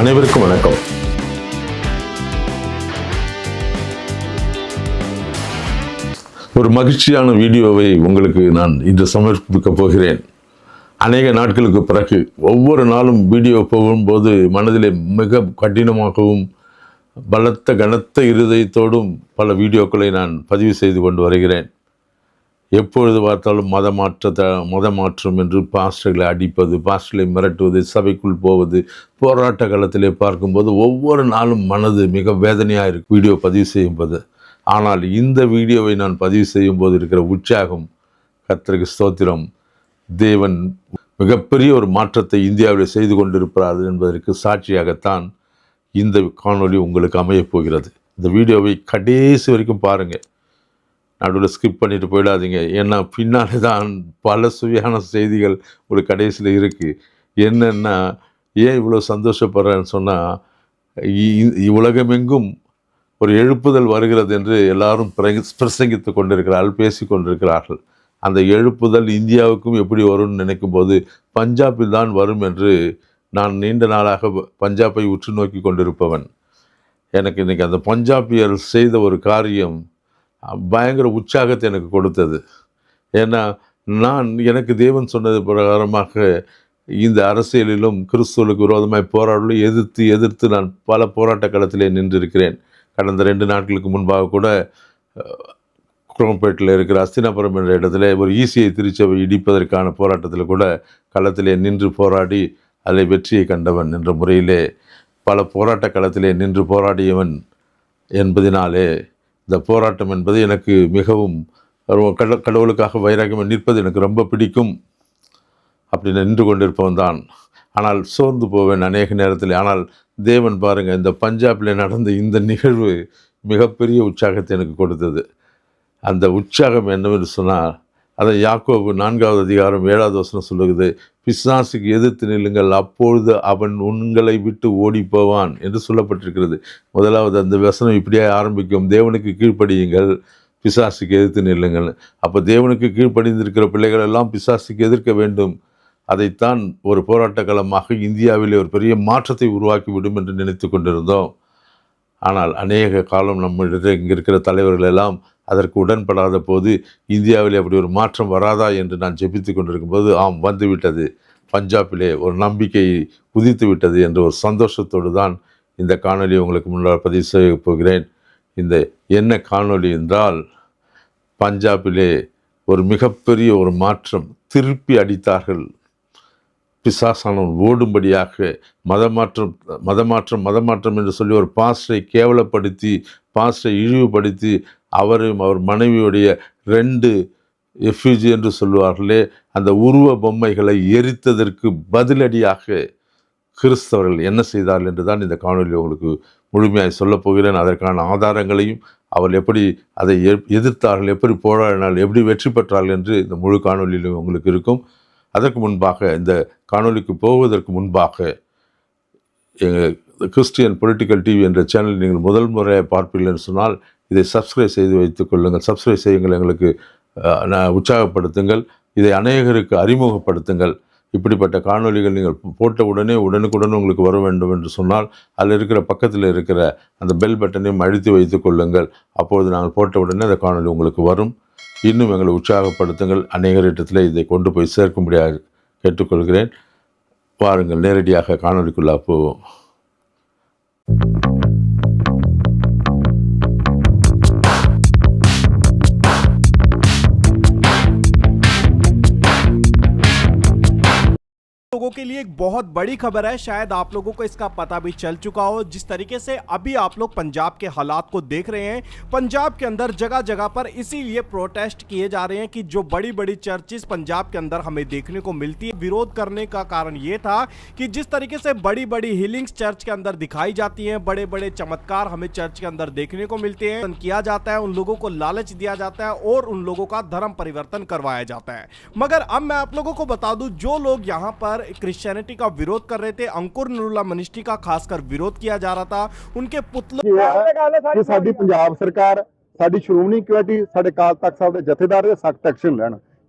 அனைவருக்கும் வணக்கம். ஒரு மகிழ்ச்சியான வீடியோவை உங்களுக்கு நான் இன்று சமர்ப்பிக்க போகிறேன். அநேக நாட்களுக்கு பிறகு ஒவ்வொரு நாளும் வீடியோ போகும்போது மனதிலே மிக கடினமாகவும் பலத்த கனத்த இருதயத்தோடும் பல வீடியோக்களை நான் பதிவு செய்து கொண்டு வருகிறேன். எப்பொழுது பார்த்தாலும் மத மாற்றத்தை மாற்றம் என்று பாஸ்டர்களை அடிப்பது பாஸ்டர்களை மிரட்டுவது சபைக்குள் போவது போராட்ட காலத்திலே பார்க்கும்போது ஒவ்வொரு நாளும் மனது மிக வேதனையாக இருக்கு. வீடியோ பதிவு செய்யும்போது. ஆனால் இந்த வீடியோவை நான் பதிவு செய்யும் போது இருக்கிற உற்சாகம் கர்த்தருக்கு ஸ்தோத்திரம். தேவன் மிகப்பெரிய ஒரு மாற்றத்தை இந்தியாவில் செய்து கொண்டிருக்கிறார் என்பதற்கு சாட்சியாகத்தான் இந்த காணொளி உங்களுக்கு அமையப் போகிறது. இந்த வீடியோவை கடைசி வரைக்கும் பாருங்கள். நடுவில் ஸ்கிப் பண்ணிட்டு போயிடாதீங்க. ஏன்னா பின்னாலே தான் பல சுவையான செய்திகள் ஒரு கடைசியில் இருக்குது என்னென்னா ஏன் இவ்வளோ சந்தோஷப்படுறேன்னு சொன்னால் உலகமெங்கும் ஒரு எழுப்புதல் வருகிறது என்று எல்லாரும் பிரங்க- பிரசங்கித்து கொண்டிருக்கிறார்கள் பேசி கொண்டிருக்கிறார்கள். அந்த எழுப்புதல் இந்தியாவுக்கும் எப்படி வரும்னு நினைக்கும் போது பஞ்சாபில் தான் வரும் என்று நான் நீண்ட நாளாக பஞ்சாபை உற்று நோக்கி கொண்டிருப்பவன். எனக்கு இன்றைக்கி அந்த பஞ்சாபியர் செய்த ஒரு காரியம் பயங்கர உற்சாகத்தை எனக்கு கொடுத்தது. ஏன்னா நான் எனக்கு தேவன் சொன்னது பிரகாரமாக இந்த அரசியலிலும் கிறிஸ்துவலுக்கு விரோதமாய் போராடலும் எதிர்த்து எதிர்த்து நான் பல போராட்ட களத்திலே நின்றிருக்கிறேன். கடந்த ரெண்டு நாட்களுக்கு முன்பாக கூட குரம்பேட்டில் குரோம்பேட்டில் இருக்கிற அஸ்தினாபுரம் என்ற இடத்துல ஒரு ஈசியை திருச்சபை இடிப்பதற்கான போராட்டத்தில் கூட களத்திலே நின்று போராடி அதில் வெற்றியை கண்டவன் என்ற முறையிலே பல போராட்ட களத்திலே நின்று போராடியவன் என்பதினாலே இந்த போராட்டம் என்பது எனக்கு மிகவும் கட கடவுளுக்காக வைராகியம் நிற்பது எனக்கு ரொம்ப பிடிக்கும். அப்படி நின்று கொண்டிருப்பவன் தான். ஆனால் சோர்ந்து போவேன் அநேக நேரத்தில். ஆனால் தேவன் பாருங்கள் இந்த பஞ்சாபில் நடந்த இந்த நிகழ்வு மிகப்பெரிய உற்சாகத்தை எனக்கு கொடுத்தது. அந்த உற்சாகம் என்னவென்று சொன்னால் அதை யாக்கோபு நான்காவது அதிகாரம் ஏழாவது வசனம் சொல்லுகிறது பிசாசுக்கு எதிர்த்து நில்லுங்கள் அப்பொழுது அவன் உங்களை விட்டு ஓடி போவான் என்று சொல்லப்பட்டிருக்கிறது. முதலாவது அந்த வசனம் இப்படியே ஆரம்பிக்கும் தேவனுக்கு கீழ்ப்படியுங்கள் பிசாசுக்கு எதிர்த்து நில்லுங்கள். அப்போ தேவனுக்கு கீழ்ப்படிந்திருக்கிற பிள்ளைகள் எல்லாம் பிசாசுக்கு எதிர்க்க வேண்டும். அதைத்தான் ஒரு போராட்ட களமாக இந்தியாவிலே ஒரு பெரிய மாற்றத்தை உருவாக்கிவிடும் என்று நினைத்து கொண்டிருந்தோம். ஆனால் அநேக காலம் நம்மளிடையே இங்கே இருக்கிற தலைவர்கள் எல்லாம் அதற்கு உடன்படாத போது இந்தியாவில் அப்படி ஒரு மாற்றம் வராதா என்று நான் ஜெபித்து கொண்டிருக்கும்போது ஆம் வந்துவிட்டது. பஞ்சாபிலே ஒரு நம்பிக்கை குதித்து விட்டது என்ற ஒரு சந்தோஷத்தோடு தான் இந்த காணொலி உங்களுக்கு முன்னால் பதிவு செய்ய போகிறேன். இந்த என்ன காணொளி என்றால் பஞ்சாபிலே ஒரு மிகப்பெரிய ஒரு மாற்றம் திருப்பி அடித்தார்கள். பிசாசானவன் ஓடும்படியாக மதமாற்றம் மதமாற்றம் மதமாற்றம் என்று சொல்லி ஒரு பாஸ்டரை கேவலப்படுத்தி பாஸ்டரை இழிவுபடுத்தி அவரையும் அவர் மனைவியுடைய ரெண்டு எஃப்யூஜி என்று சொல்லுவார்களே அந்த உருவ பொம்மைகளை எரித்ததற்கு பதிலடியாக கிறிஸ்தவர்கள் என்ன செய்தார்கள் என்று தான் இந்த காணொலி உங்களுக்கு முழுமையாக சொல்லப் போகிறேன். அதற்கான ஆதாரங்களையும் அவர் எப்படி அதை எதிர்த்தார்கள் எப்படி போராடினார்கள் எப்படி வெற்றி பெற்றார்கள் என்று இந்த முழு காணொலியிலும் உங்களுக்கு இருக்கும். அதற்கு முன்பாக இந்த காணொளிக்கு போவதற்கு முன்பாக எங்கள் கிறிஸ்டியன் பொலிட்டிக்கல் டிவி என்ற சேனல் நீங்கள் முதல் முறையாக பார்ப்பீர்கள் என்று சொன்னால் இதை சப்ஸ்கிரைப் செய்து வைத்துக் கொள்ளுங்கள். சப்ஸ்கிரைப் செய்யுங்கள் எங்களுக்கு உற்சாகப்படுத்துங்கள். இதை அநேகருக்கு அறிமுகப்படுத்துங்கள். இப்படிப்பட்ட காணொளிகள் நீங்கள் போட்ட உடனே உடனுக்குடன் உங்களுக்கு வர வேண்டும் என்று சொன்னால் அதில் இருக்கிற பக்கத்தில் இருக்கிற அந்த பெல் பட்டனையும் அழுத்தி வைத்துக் கொள்ளுங்கள். அப்பொழுது நாங்கள் போட்ட உடனே அந்த காணொளி உங்களுக்கு வரும். இன்னும் எங்களை உற்சாகப்படுத்துங்கள். அநேகரிடத்தில் இதை கொண்டு போய் சேர்க்கும்படியாக கேட்டுக்கொள்கிறேன். வாருங்கள் நேரடியாக காணொளிக்குள்ளே போவோம். के लिए एक बहुत बड़ी खबर है। शायद आप लोगों को इसका पता भी चल चुका हो। जिस तरीके से अभी आप लोग पंजाब के हालात को देख रहे हैं, पंजाब के अंदर जगह जगह पर इसीलिए प्रोटेस्ट किए जा रहे हैं कि जो बड़ी बड़ी चर्चेस पंजाब के अंदर हमें देखने को मिलती है। विरोध करने का कारण ये था कि जिस तरीके से बड़ी बड़ी हीलिंग्स चर्च के अंदर दिखाई जाती है बड़े बड़े चमत्कार हमें चर्च के अंदर देखने को मिलते हैं। किया जाता है, उन लोगों को लालच दिया जाता है और उन लोगों का धर्म परिवर्तन करवाया जाता है। मगर अब मैं आप लोगों को बता दूँ, जो लोग यहाँ पर क्रिश्चियनिटी का विरोध कर रहे थे अंकुर नुरुल्ला मिनिस्ट्री का खासकर विरोध किया जा रहा था उनके पुतलों ਇਹ ਹੈ ਕਿ ਸਾਡੀ ਪੰਜਾਬ ਸਰਕਾਰ ਸਾਡੀ ਸ਼੍ਰੋਮਣੀ ਕਮੇਟੀ ਸਾਡੇ ਕਾਲ ਤਖਤ ਸਾਹਿਬ ਦੇ ਜਥੇਦਾਰ ਦੇ ਸਖਤ ਐਕਸ਼ਨ ਲੈਣ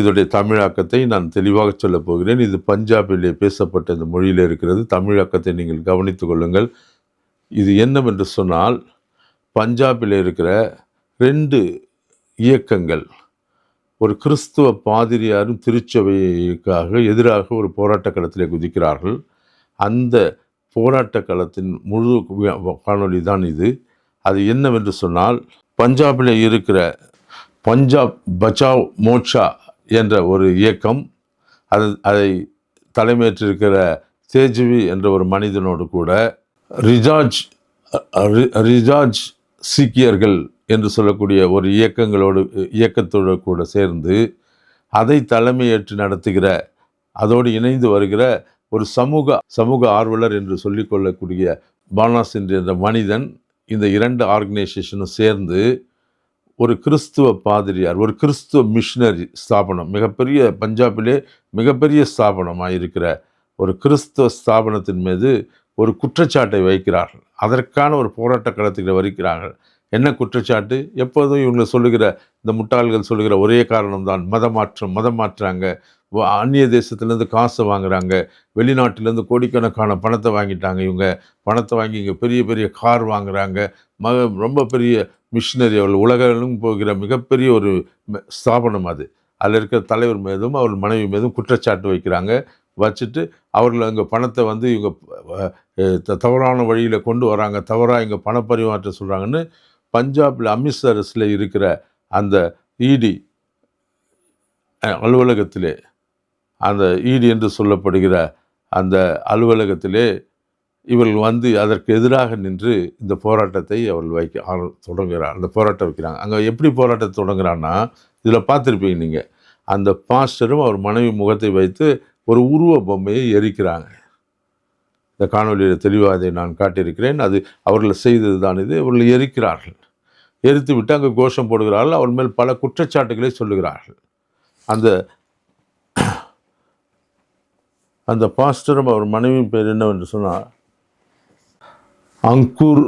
இதோடைய தமிழாக்கத்தை நான் தெளிவாக சொல்லப் போகிறேன். இது பஞ்சாபிலே பேசப்பட்ட இந்த மொழியில் இருக்கிறது. தமிழாக்கத்தை நீங்கள் கவனித்து கொள்ளுங்கள். இது என்னவென்று சொன்னால் பஞ்சாபில் இருக்கிற ரெண்டு இயக்கங்கள். ஒரு கிறிஸ்துவ பாதிரியாரும் திருச்சபைக்காக எதிராக ஒரு போராட்ட களத்திலே குதிக்கிறார்கள். அந்த போராட்ட களத்தின் முழு காணொளி தான் இது. அது என்னவென்று சொன்னால் பஞ்சாபில் இருக்கிற பஞ்சாப் பச்சாவ் மோட்சா என்ற ஒரு இயக்கம் அது அதை தலைமையேற்றிருக்கிற தேஜ்வி என்ற ஒரு மனிதனோடு கூட ரிஜாஜ் ரி- ரிஜாஜ் சீக்கியர்கள் என்று சொல்லக்கூடிய ஒரு இயக்கங்களோடு இயக்கத்தோடு கூட சேர்ந்து அதை தலைமையேற்று நடத்துகிற அதோடு இணைந்து வருகிற ஒரு சமூக சமூக ஆர்வலர் என்று சொல்லிக்கொள்ளக்கூடிய பானாஸ் என்ற மனிதன் இந்த இரண்டு ஆர்கனைசேஷனும் சேர்ந்து ஒரு கிறிஸ்துவ பாதிரியார் ஒரு கிறிஸ்துவ மிஷினரி ஸ்தாபனம் மிகப்பெரிய பஞ்சாபிலே மிகப்பெரிய ஸ்தாபனமாக இருக்கிற ஒரு கிறிஸ்துவ ஸ்தாபனத்தின் மீது ஒரு குற்றச்சாட்டை வைக்கிறார்கள். அதற்கான ஒரு போராட்ட களத்துக்கு வருகிறார்கள். என்ன குற்றச்சாட்டு? எப்போதும் இவங்களை சொல்லுகிற இந்த முட்டாள்கள் சொல்லுகிற ஒரே காரணம்தான் மதமாற்றம் மதம் மாற்றுறாங்க அந்நிய தேசத்துலேருந்து காசை வாங்குறாங்க. வெளிநாட்டிலேருந்து கோடிக்கணக்கான பணத்தை வாங்கிட்டாங்க இவங்க. பணத்தை வாங்கி இங்கே பெரிய பெரிய கார் வாங்குறாங்க. ம ரொம்ப பெரிய மிஷினரி. அவள் உலகம் போகிற மிகப்பெரிய ஒரு ஸ்தாபனம் அது. அதில் இருக்கிற தலைவர் மீதும் அவர் மனைவி மீதும் குற்றச்சாட்டு வைக்கிறாங்க. வச்சுட்டு அவர்கள் அங்கே பணத்தை வந்து இவங்க த- தவறான வழியில் கொண்டு வராங்க. தவறாக இங்கே பண பரிமாற்றம் சொல்கிறாங்கன்னு பஞ்சாபில் அமிர்தசரஸில் இருக்கிற அந்த இடி அலுவலகத்திலே அந்த ஈடு என்று சொல்லப்படுகிற அந்த அலுவலகத்திலே இவர்கள் வந்து அதற்கு எதிராக நின்று இந்த போராட்டத்தை அவர்கள் வைக்க தொடங்குகிறார் அந்த போராட்டம் வைக்கிறாங்க. அங்கே எப்படி போராட்டத்தை தொடங்குறான்னா இதில் பார்த்துருப்பீங்க நீங்கள் அந்த பாஸ்டரும் அவர் மனைவி முகத்தை வைத்து ஒரு உருவ பொம்மையை எரிக்கிறாங்க. இந்த காணொலியில் தெளிவாக அதை நான் காட்டியிருக்கிறேன் அது அவர்கள் செய்தது தான் இது அவர்கள் எரிக்கிறார்கள். எரித்து விட்டு அங்கே கோஷம் போடுகிறார்கள் அவர் மேல் பல குற்றச்சாட்டுகளை சொல்லுகிறார்கள். அந்த அந்த பாஸ்டரும் அவர் மனைவி பேர் என்னவென்று சொன்னால் அங்கூர்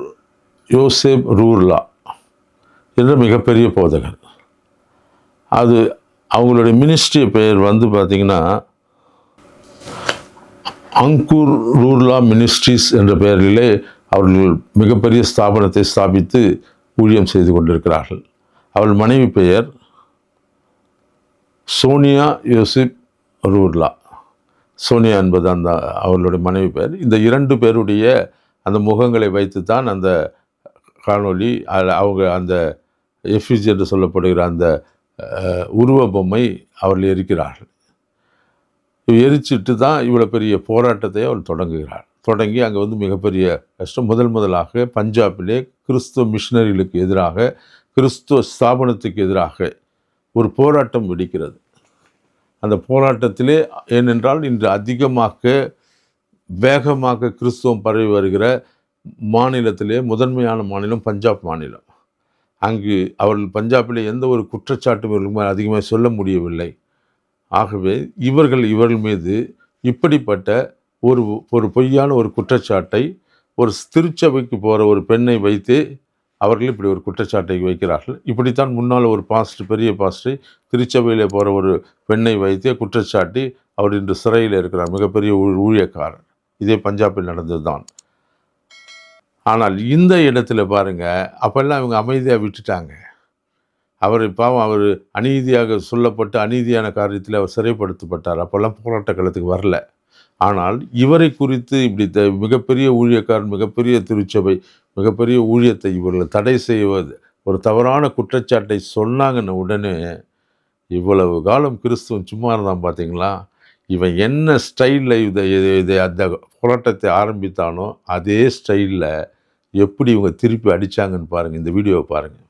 யோசேப் ரூர்லா என்ற மிகப்பெரிய போதகர். அது அவங்களுடைய மினிஸ்ட்ரி பெயர் வந்து பார்த்திங்கன்னா அங்கூர் ரூர்லா மினிஸ்ட்ரீஸ் என்ற பெயரிலே அவர்கள் மிகப்பெரிய ஸ்தாபனத்தை ஸ்தாபித்து ஊழியம் செய்து கொண்டிருக்கிறார்கள். அவள் மனைவி பெயர் சோனியா யோசிப் ரூர்லா. சோனியா என்பது அந்த அவர்களுடைய மனைவி பெயர் இந்த இரண்டு பேருடைய அந்த முகங்களை வைத்து தான் அந்த காணொளி அதில் அவங்க அந்த எஃப்யூஜி என்று சொல்லப்படுகிற அந்த உருவ பொம்மை அவர்கள் எரிக்கிறார்கள். எரிச்சிட்டு தான் இவ்வளோ பெரிய போராட்டத்தை அவள் தொடங்குகிறாள். தொடங்கி அங்கே வந்து மிகப்பெரிய கஷ்டம். முதல் முதலாக பஞ்சாபிலே கிறிஸ்துவ மிஷினரிகளுக்கு எதிராக கிறிஸ்துவ ஸ்தாபனத்துக்கு எதிராக ஒரு போராட்டம் வெடிக்கிறது. அந்த போராட்டத்திலே ஏனென்றால் இன்று அதிகமாக வேகமாக கிறிஸ்துவம் பரவி வருகிற மாநிலத்திலே முதன்மையான மாநிலம் பஞ்சாப் மாநிலம். அங்கு அவர்கள் பஞ்சாபிலே எந்த ஒரு குற்றச்சாட்டும் இவர்கள் அதிகமாக சொல்ல முடியவில்லை. ஆகவே இவர்கள் இவர்கள் மீது இப்படிப்பட்ட ஒரு ஒரு பொய்யான ஒரு குற்றச்சாட்டை ஒரு திருச்சபைக்கு போகிற ஒரு பெண்ணை வைத்து அவர்கள் இப்படி ஒரு குற்றச்சாட்டை வைக்கிறார்கள். இப்படித்தான் முன்னால் ஒரு பாஸ்ட் பெரிய பாஸ்டை திருச்சபையில் போகிற ஒரு பெண்ணை வைத்தே குற்றச்சாட்டி அவர் இன்று சிறையில் இருக்கிறார். மிகப்பெரிய ஊழியக்காரர். இதே பஞ்சாபில் நடந்தது தான் ஆனால் இந்த இடத்துல பாருங்க அப்போல்லாம் இவங்க அமைதியாக விட்டுட்டாங்க. அவர் பாவம் அவர் அநீதியாக சொல்லப்பட்டு அநீதியான காரியத்தில் அவர் சிறைப்படுத்தப்பட்டார். அப்போல்லாம் போராட்ட களத்துக்கு வரல. ஆனால் இவரை குறித்து இப்படி த மிகப்பெரிய ஊழியக்காரன் மிகப்பெரிய திருச்சபை மிகப்பெரிய ஊழியத்தை இவர்கள் தடை செய்வது ஒரு தவறான குற்றச்சாட்டை சொன்னாங்கன்னு உடனே இவ்வளவு காலம் கிறிஸ்துவன் சும்மா இருந்தான் பார்த்தீங்களா? இவன் என்ன ஸ்டைலில் இதை இதை- இதை அந்த போராட்டத்தை ஆரம்பித்தானோ அதே ஸ்டைலில் எப்படி இவங்க திருப்பி அடிச்சாங்கன்னு பாருங்கள் இந்த வீடியோவை பாருங்கள்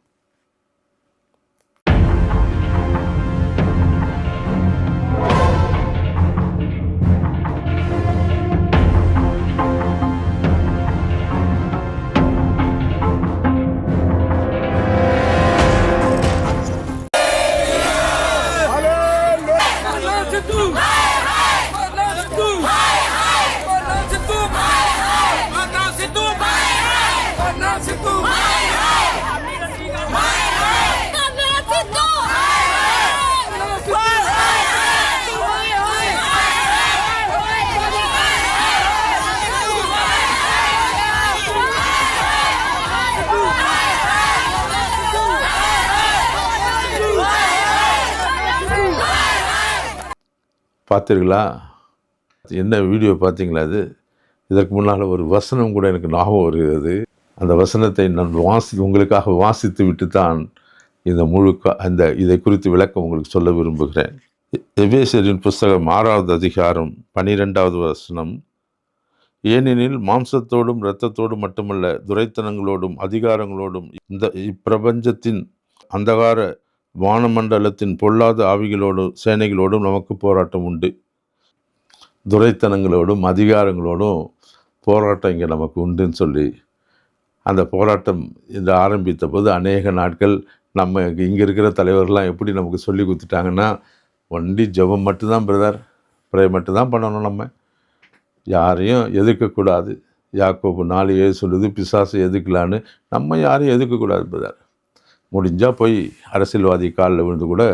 பார்த்தீர்களா என்ன வீடியோ பார்த்தீங்களா அது இதற்கு முன்னால் ஒரு வசனம் கூட எனக்கு ஞாபகம் வருகிறது. அந்த வசனத்தை நான் வாசி உங்களுக்காக வாசித்து விட்டு தான் இந்த முழு அந்த இதை குறித்து விளக்கம் உங்களுக்கு சொல்ல விரும்புகிறேன். எபேசியரின் புஸ்தகம் ஆறாவது அதிகாரம் பனிரெண்டாவது வசனம். ஏனெனில் மாம்சத்தோடும் இரத்தத்தோடும் மட்டுமல்ல துரைத்தனங்களோடும் அதிகாரங்களோடும் இந்த இப்பிரபஞ்சத்தின் அந்தகார வானமண்டலத்தின் பொல்லாத ஆவிகளோடும் சேனைகளோடும் நமக்கு போராட்டம் உண்டு. துரைத்தனங்களோடும் அதிகாரங்களோடும் போராட்டம் இங்கே நமக்கு உண்டுன்னு சொல்லி அந்த போராட்டம் இந்த ஆரம்பித்த போது அநேக நாட்கள் நம்ம இங்கே இருக்கிற தலைவர்கள்லாம் எப்படி நமக்கு சொல்லி கொடுத்துட்டாங்கன்னா வண்டி ஜெபம் மட்டும்தான் பிரதர் ப்ரே மட்டும்தான் பண்ணணும் நம்ம. யாரையும் எதிர்க்கக்கூடாது. யாக்கோப்பு நாலு ஏழு சொல்லுது பிசாசு எதுக்கலான்னு நம்ம யாரையும் எதிர்க்கக்கூடாது பிரதர். முடிஞ்சால் போய் அரசியல்வாதி காலில் விழுந்து கூட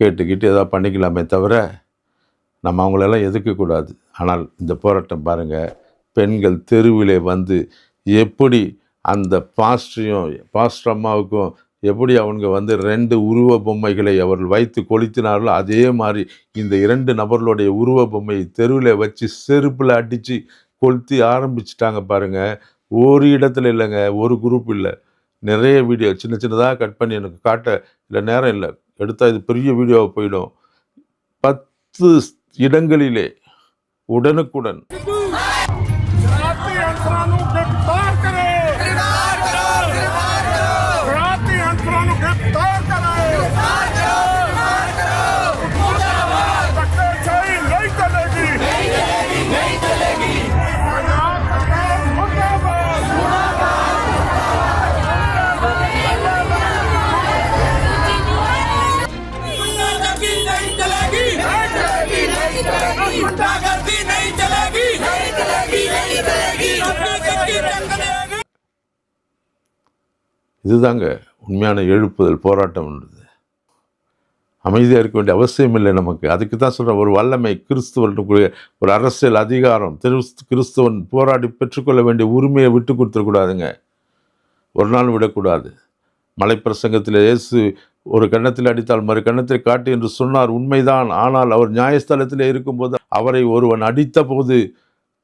கேட்டுக்கிட்டு ஏதாவது பண்ணிக்கலாமே தவிர நம்ம அவங்களெல்லாம் எதிர்க்கக்கூடாது ஆனால் இந்த போராட்டம் பாருங்கள் பெண்கள் தெருவிலே வந்து எப்படி அந்த பாஸ்டையும் பாஸ்டர் அம்மாவுக்கும் எப்படி அவங்க வந்து ரெண்டு உருவ பொம்மைகளை அவர்கள் வைத்து கொளுத்தினார்களோ அதே மாதிரி இந்த இரண்டு நபர்களுடைய உருவ பொம்மையை தெருவில் வச்சு செருப்பில் அடித்து கொளுத்தி ஆரம்பிச்சிட்டாங்க பாருங்கள் ஒரு இடத்துல இல்லைங்க ஒரு குரூப் இல்லை. நிறைய வீடியோ சின்ன சின்னதாக கட் பண்ணி எனக்கு காட்ட இல்லை நேரம் இல்லை. எடுத்தால் இது பெரிய வீடியோவாக போயிடும். பத்து இடங்களிலே உடனுக்குடன் இதுதாங்க உண்மையான எழுப்புதல் போராட்டம்ன்றது அமைதியாக இருக்க வேண்டிய அவசியம் இல்லை நமக்கு. அதுக்கு தான் சொல்கிறேன் ஒரு வல்லமை கிறிஸ்துவனுக்குரிய ஒரு அரசியல் அதிகாரம் கிறிஸ்து கிறிஸ்துவன் போராடி பெற்றுக்கொள்ள வேண்டிய உரிமையை விட்டு கொடுத்துடக்கூடாதுங்க. ஒரு நாள் விடக்கூடாது. மலைப்பிரசங்கத்தில் இயேசு ஒரு கன்னத்தில் அடித்தால் மறு கன்னத்தில் காட்டு என்று சொன்னார். உண்மைதான். ஆனால் அவர் நியாயஸ்தலத்தில் இருக்கும்போது அவரை ஒருவன் அடித்த போது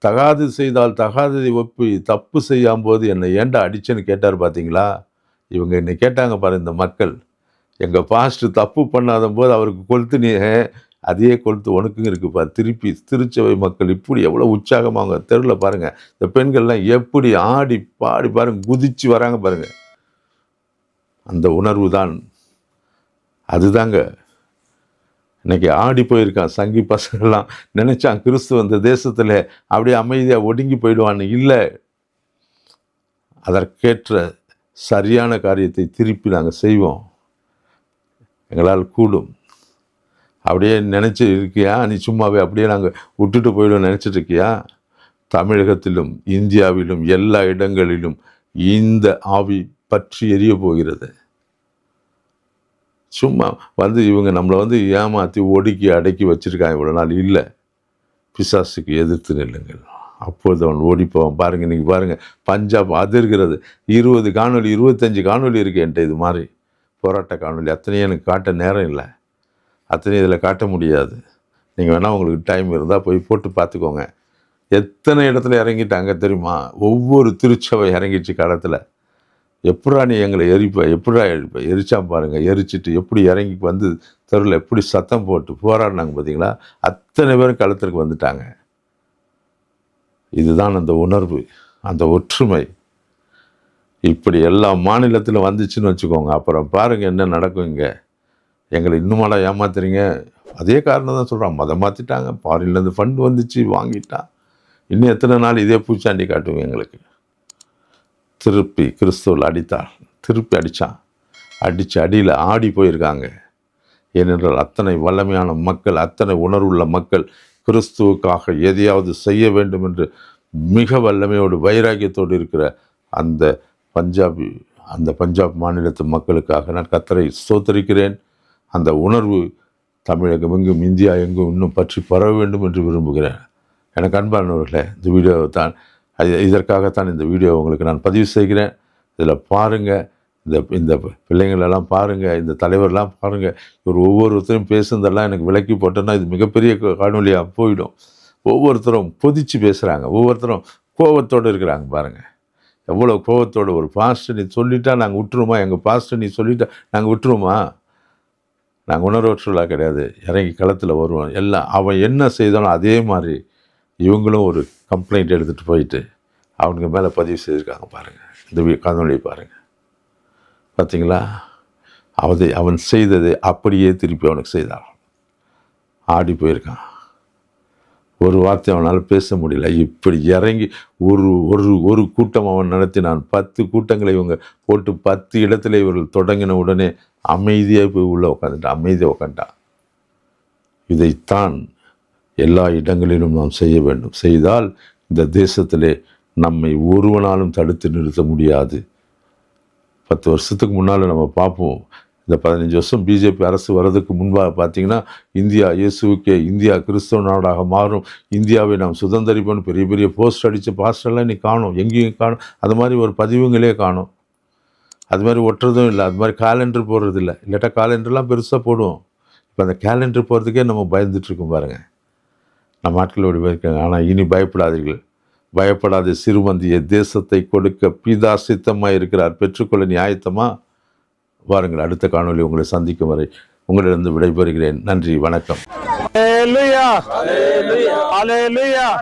தகாது செய்தால் தகாததை ஒப்பி தப்பு செய்யாம போது என்னை ஏன்டா அடிச்சேன்னு கேட்டார் பார்த்தீங்களா இவங்க என்னை கேட்டாங்க பாரு இந்த மக்கள் எங்கள் பாஸ்ட் தப்பு பண்ணாத போது அவருக்கு கொளுத்து நீ அதே கொளுத்து உனக்கும் இருக்குப்பா திருப்பி திருச்சபை மக்கள் இப்படி எவ்வளோ உற்சாகமாக அவங்க தெருவில் பாருங்கள் இந்த பெண்கள்லாம் எப்படி ஆடி பாடி பாருங்க குதிச்சு வராங்க பாருங்கள் அந்த உணர்வு தான். அதுதாங்க. இன்னைக்கு ஆடி போயிருக்கான் சங்கி பசங்கள்லாம். நினச்சான் கிறிஸ்து இந்த தேசத்தில் அப்படியே அமைதியாக ஒடுங்கி போயிடுவான்னு. இல்லை. அதற்கேற்ற சரியான காரியத்தை திருப்பி நாங்கள் செய்வோம். எங்களால் கூடும். அப்படியே நினச்சி இருக்கியா? நீ சும்மாவே அப்படியே நாங்கள் விட்டுட்டு போயிடும் நினச்சிட்டு இருக்கியா? தமிழகத்திலும் இந்தியாவிலும் எல்லா இடங்களிலும் இந்த ஆவி பற்றி எரிய போகிறது. சும்மா வந்து இவங்க நம்மளை வந்து ஏமாற்றி ஒடுக்கி அடக்கி வச்சுருக்காங்க. இவ்வளோ நாள் இல்லை. பிசாசுக்கு எதிர்த்து நில்லுங்கள். அப்பொழுது அவன் ஓடிப்போவான். பாருங்கள் இன்றைக்கி பாருங்கள் பஞ்சாப் அதிர்கிறது. இருபது காணொலி இருபத்தஞ்சி காணொலி இருக்கு என்கிட்ட இது மாதிரி. போராட்ட காணொலி அத்தனையும் எனக்கு காட்ட நேரம் இல்லை. அத்தனையும் இதில் காட்ட முடியாது. நீங்கள் வேணால் உங்களுக்கு டைம் இருந்தால் போய் போட்டு பார்த்துக்கோங்க. எத்தனை இடத்துல இறங்கிட்டாங்க தெரியுமா? ஒவ்வொரு திருச்சபை இறங்கிச்சு காலத்தில். எப்படா நீ எங்களை எரிப்ப? எப்படா எரிப்ப எரிச்சான் பாருங்கள் எரிச்சிட்டு எப்படி இறங்கி வந்து தெருவில் எப்படி சத்தம் போட்டு போராடினாங்க பார்த்தீங்களா அத்தனை பேரும் களத்திற்கு வந்துட்டாங்க. இதுதான் அந்த உணர்வு அந்த ஒற்றுமை. இப்படி எல்லா மாநிலத்திலும் வந்துச்சுன்னு வச்சுக்கோங்க. அப்புறம் பாருங்கள் என்ன நடக்கும் இங்கே. எங்களை இன்னுமாடா ஏமாத்துறீங்க. அதே காரணம் தான் சொல்கிறான் மதம் மாற்றிட்டாங்க ஃபாரின்லேருந்து ஃபண்ட் வந்துச்சு வாங்கிட்டான் இன்னும் எத்தனை நாள் இதே பூச்சாண்டி காட்டுவோம் எங்களுக்கு. திருப்பி கிறிஸ்துவில் அடித்தாள் திருப்பி அடித்தான் அடித்து அடியில் ஆடி போயிருக்காங்க. ஏனென்றால் அத்தனை வல்லமையான மக்கள் அத்தனை உணர்வுள்ள மக்கள் கிறிஸ்துவுக்காக எதையாவது செய்ய வேண்டும் என்று மிக வல்லமையோடு வைராக்கியத்தோடு இருக்கிற அந்த பஞ்சாபி அந்த பஞ்சாப் மாநிலத்து மக்களுக்காக நான் கத்தரை ஸ்தோத்தரிக்கிறேன். அந்த உணர்வு தமிழகம் எங்கும் இந்தியா எங்கும் இன்னும் பற்றி பரவ வேண்டும் என்று விரும்புகிறேன். எனக்கு அன்பானவர்களே இந்த வீடியோவை தான் அது- இதற்காகத்தான் இந்த வீடியோ உங்களுக்கு நான் பதிவு செய்கிறேன். இதில் பாருங்கள் இந்த இந்த பிள்ளைங்களெல்லாம் பாருங்கள் இந்த தலைவர்லாம் பாருங்கள் இவர் ஒவ்வொருத்தரும் பேசுனதெல்லாம் எனக்கு விலக்கி போட்டோன்னா இது மிகப்பெரிய காணொலியாக போயிடும். ஒவ்வொருத்தரும் பொதிச்சு பேசுகிறாங்க ஒவ்வொருத்தரும் கோவத்தோடு இருக்கிறாங்க பாருங்கள் எவ்வளோ கோபத்தோடு ஒரு பாஸ்டர் நீ சொல்லிட்டா நாங்கள் விட்டுருமா எங்கள் பாஸ்டர் நீ சொல்லிட்டா நாங்கள் விட்டுருமா நாங்கள் உணர்வற்றலாக கிடையாது. இறங்கி களத்தில் வருவோம். எல்லாம் அவன் என்ன செய்தாலும் அதே மாதிரி இவங்களும் ஒரு கம்ப்ளைண்ட் எடுத்துகிட்டு போயிட்டு அவனுக்கு மேலே பதிவு செய்திருக்காங்க பாருங்கள் இந்த வீ- பாருங்கள் பார்த்தீங்களா? அவதை அவன் செய்ததை அப்படியே திருப்பி அவனுக்கு செய்தான் ஆடி போயிருக்கான். ஒரு வார்த்தை அவனால் பேச முடியல. இப்படி இறங்கி ஒரு ஒரு ஒரு கூட்டம் அவன் நடத்தினான். பத்து கூட்டங்களை இவங்க போட்டு பத்து இடத்துல இவர்கள் தொடங்கின உடனே அமைதியாக போய் உள்ளே உட்காந்துட்டான் அமைதியாக உட்காந்துட்டான் இதைத்தான் எல்லா இடங்களிலும் நாம் செய்ய வேண்டும். செய்தால் இந்த தேசத்திலே நம்மை ஒருவனாலும் தடுத்து நிறுத்த முடியாது. பத்து வருஷத்துக்கு முன்னால் நம்ம பார்ப்போம். இந்த பதினஞ்சு வருஷம் பிஜேபி அரசு வர்றதுக்கு முன்பாக பார்த்தீங்கன்னா இந்தியா இயேசுவுக்கே இந்தியா கிறிஸ்தவ நாடாக மாறும். இந்தியாவை நாம் சுதந்திரிப்போம்னு பெரிய பெரிய போஸ்ட் அடித்த பாஸ்டர்லாம் நீ காணும். எங்கேயும் காணும். அது மாதிரி ஒரு பதிவுங்களே காணும். அது மாதிரி ஒட்டுறதும் இல்லை. அது மாதிரி காலண்டர் போடுறது இல்லை. இல்லாட்டா காலண்டர்லாம் பெருசாக போடுவோம். இப்போ அந்த கேலண்டர் போகிறதுக்கே நம்ம பயந்துட்டுருக்கோம் பாருங்கள் நம்ம ஆட்கள் இப்படி இருக்காங்க ஆனால் இனி பயப்படாதீர்கள். பயப்படாத சிறுமந்திய தேசத்தை கொடுக்க பிதா சித்தமாக இருக்கிறார். பெற்றுக்கொள்ள நீ ஆயத்தமா வாருங்கள் அடுத்த காணொளி உங்களை சந்திக்கும் வரை உங்களிடம் விடைபெறுகிறேன். நன்றி வணக்கம். Hallelujah. Hallelujah.